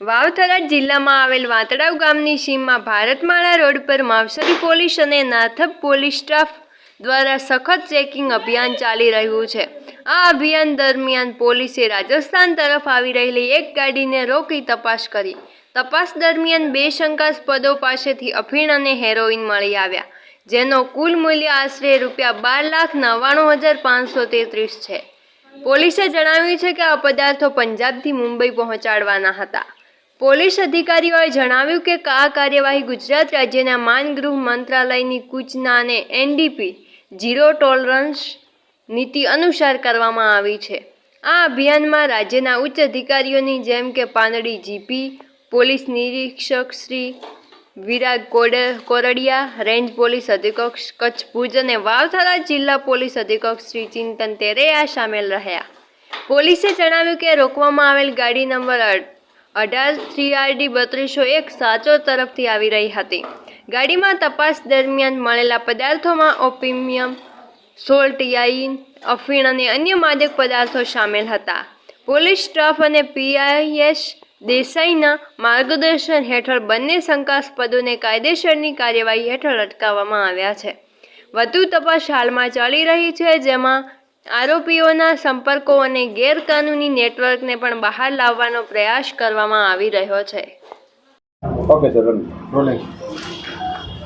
વાવથરા જિલ્લામાં આવેલ વાંતડાવ ગામની સીમમાં ભારતમાળા રોડ પર માવસરી પોલીસ અને નાથપ પોલીસ સ્ટાફ દ્વારા સખત ચેકિંગ અભિયાન ચાલી રહ્યું છે. આ અભિયાન દરમિયાન પોલીસે રાજસ્થાન તરફ આવી રહેલી એક ગાડીને રોકી તપાસ કરી. તપાસ દરમિયાન બે શંકાસ્પદો પાસેથી અફીણ અને હેરોઇન મળી આવ્યા, જેનો કુલ મૂલ્ય આશરે રૂપિયા બાર લાખ નવ્વાણું હજાર પાંચસો તેત્રીસ છે. પોલીસે જણાવ્યું છે કે આ પદાર્થો પંજાબથી મુંબઈ પહોંચાડવાના હતા. પોલીસ અધિકારીઓએ જણાવ્યું કે આ કાર્યવાહી ગુજરાત રાજ્યના માનગૃહ મંત્રાલયની કૂચના અને એનડીપી ઝીરો ટોલરન્સ નીતિ અનુસાર કરવામાં આવી છે. આ અભિયાનમાં રાજ્યના ઉચ્ચ અધિકારીઓની જેમ કે પાનડી જીપી પોલીસ નિરીક્ષક શ્રી વિરાગ કોડ, કોરડિયા, રેન્જ પોલીસ અધિક્ષક કચ્છ ભુજ અને વાવથરા જિલ્લા પોલીસ અધિક્ષક શ્રી ચિંતન તેરેયા સામેલ રહ્યા. પોલીસે જણાવ્યું કે રોકવામાં આવેલ ગાડી નંબર અઢાર થ્રી આરડી બત્રીસો એક સાચો તરફથી આવી રહી હતી. ગાડીમાં તપાસ દરમિયાન મળેલા પદાર્થોમાં ઓપિમિયમ, સોલ્ટ, યાઇન, અફીણ અને અન્ય માદક પદાર્થો સામેલ હતા. પોલીસ સ્ટાફ અને પીઆઈએસ દેસાઈના માર્ગદર્શન હેઠળ બંને શંકાસ્પદોને કાયદેસરની કાર્યવાહી હેઠળ અટકાવવામાં આવ્યા છે. વધુ તપાસ હાલમાં ચાલી રહી છે, જેમાં આરોપીઓના સંપર્કો અને ગેરકાનૂની નેટવર્કને પણ બહાર લાવવાનો પ્રયાસ કરવામાં આવી રહ્યો છે.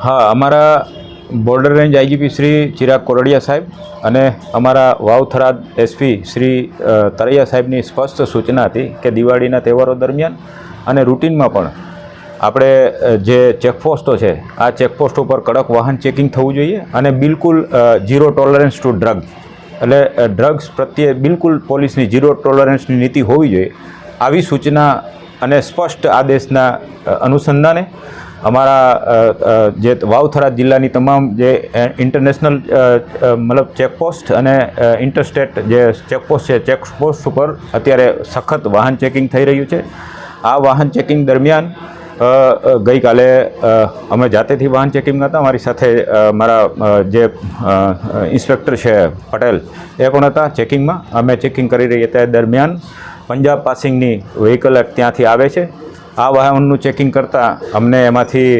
હા અમારા border range IGP Shri Chirag Koradiya સાહેબ અને અમારા વાવથરાદ એસપી શ્રી તરૈયા સાહેબની સ્પષ્ટ સૂચના હતી કે દિવાળીના તહેવારો દરમિયાન અને રૂટિનમાં પણ આપણે જે ચેકપોસ્ટો છે આ ચેકપોસ્ટ ઉપર કડક વાહન ચેકિંગ થવું જોઈએ અને બિલકુલ ઝીરો ટોલરન્સ ટુ ડ્રગ. એટલે ડ્રગ્સ પ્રત્યે બિલકુલ પોલીસની ઝીરો ટોલરન્સની નીતિ હોવી જોઈએ. આવી સૂચના અને સ્પષ્ટ આદેશના અનુસંધાને અમારા જે વાવથરા જિલ્લાની તમામ જે ઇન્ટરનેશનલ મતલબ ચેકપોસ્ટ અને ઇન્ટરસ્ટેટ જે ચેકપોસ્ટ છે ચેકપોસ્ટ ઉપર અત્યારે સખત વાહન ચેકિંગ થઈ રહ્યું છે. આ વાહન ચેકિંગ દરમિયાન ગઈકાલે અમે જાતેથી વાહન ચેકિંગ હતા. મારી સાથે મારા જે ઇન્સ્પેક્ટર છે, પટેલ, એ પણ હતા ચેકિંગમાં. અમે ચેકિંગ કરી રહી હતા. દરમિયાન પંજાબ પાસિંગની વ્હીકલ ત્યાંથી આવે છે. આ વાહનનું ચેકિંગ કરતાં અમને એમાંથી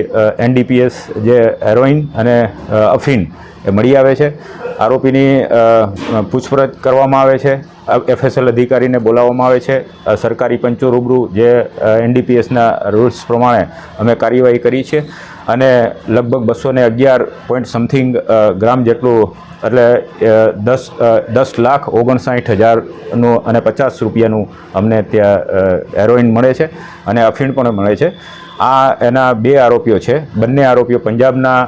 એનડીપીએસ જે હેરોઇન અને અફીન એ મળી આવે છે. આરોપીની પૂછપરછ કરવામાં આવે છે. એફએસએલ અધિકારીને બોલાવવામાં આવે છે. સરકારી પંચો રૂબરૂ જે એનડીપીએસના રૂલ્સ પ્રમાણે અમે કાર્યવાહી કરી છે. અને લગભગ બસો ને અગિયાર પોઈન્ટ સમથિંગ ગ્રામ જેટલું, એટલે દસ દસ લાખ ઓગણસાઠ હજારનું અને પચાસ રૂપિયાનું અમને ત્યાં હેરોઇન મળે છે અને અફીણ પણ મળે છે. આ એના બે આરોપીઓ છે. બંને આરોપીઓ પંજાબના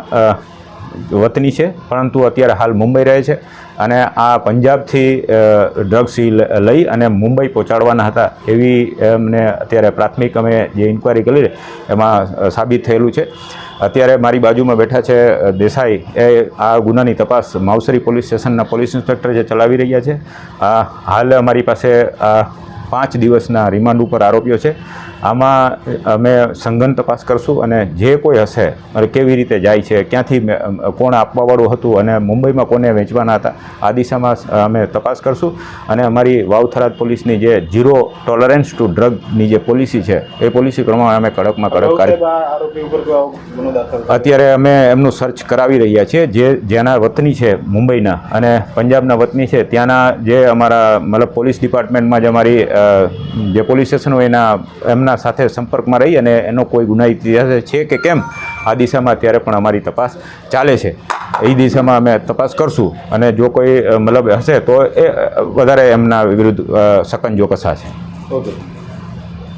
વતની છે, પરંતુ અત્યારે હાલ મુંબઈ રહે છે અને આ પંજાબથી ડ્રગ્સ લઈ અને મુંબઈ પહોંચાડવાના હતા એવી અમને અત્યારે પ્રાથમિક અમે જે ઇન્કવાયરી કરી એમાં સાબિત થયેલું છે. અત્યારે મારી બાજુમાં બેઠા છે દેસાઈ. એ આ ગુનાની તપાસ માવસરી પોલીસ સ્ટેશનના પોલીસ ઇન્સ્પેક્ટર જે ચલાવી રહ્યા છે. હાલ અમારી પાસે પાંચ દિવસના રિમાન્ડ ઉપર આરોપીઓ છે. આમાં અમે સંઘન તપાસ કરશું અને જે કોઈ હશે અને કેવી રીતે જાય છે ક્યાંથી કોણ આપવાવાળું હતું અને મુંબઈમાં કોને વેચવાના હતા આ દિશામાં અમે તપાસ કરશું. અને અમારી વાવથરાદ પોલીસની જે ઝીરો ટોલરન્સ ટુ ડ્રગની જે પોલિસી છે એ પોલિસી પ્રમાણે અમે કડકમાં કડક કાર્ય? અત્યારે અમે એમનું સર્ચ કરાવી રહ્યા છીએ જે જેના વતની છે મુંબઈના. અને પંજાબના વતની છે ત્યાંના જે અમારા મતલબ પોલીસ ડિપાર્ટમેન્ટમાં જે અમારી જે પોલીસ સ્ટેશન હોય એના, એમના સાથે સંપર્કમાં રહી અને એનો કોઈ ગુનાહિત ઇતિહાસ છે કે કેમ, આ દિશામાં અત્યારે પણ અમારી તપાસ ચાલે છે. એ દિશામાં અમે તપાસ કરશું અને જો કોઈ મતલબ હશે તો એ વધારે એમના વિરુદ્ધ સકન જો કસાશે ઓકે.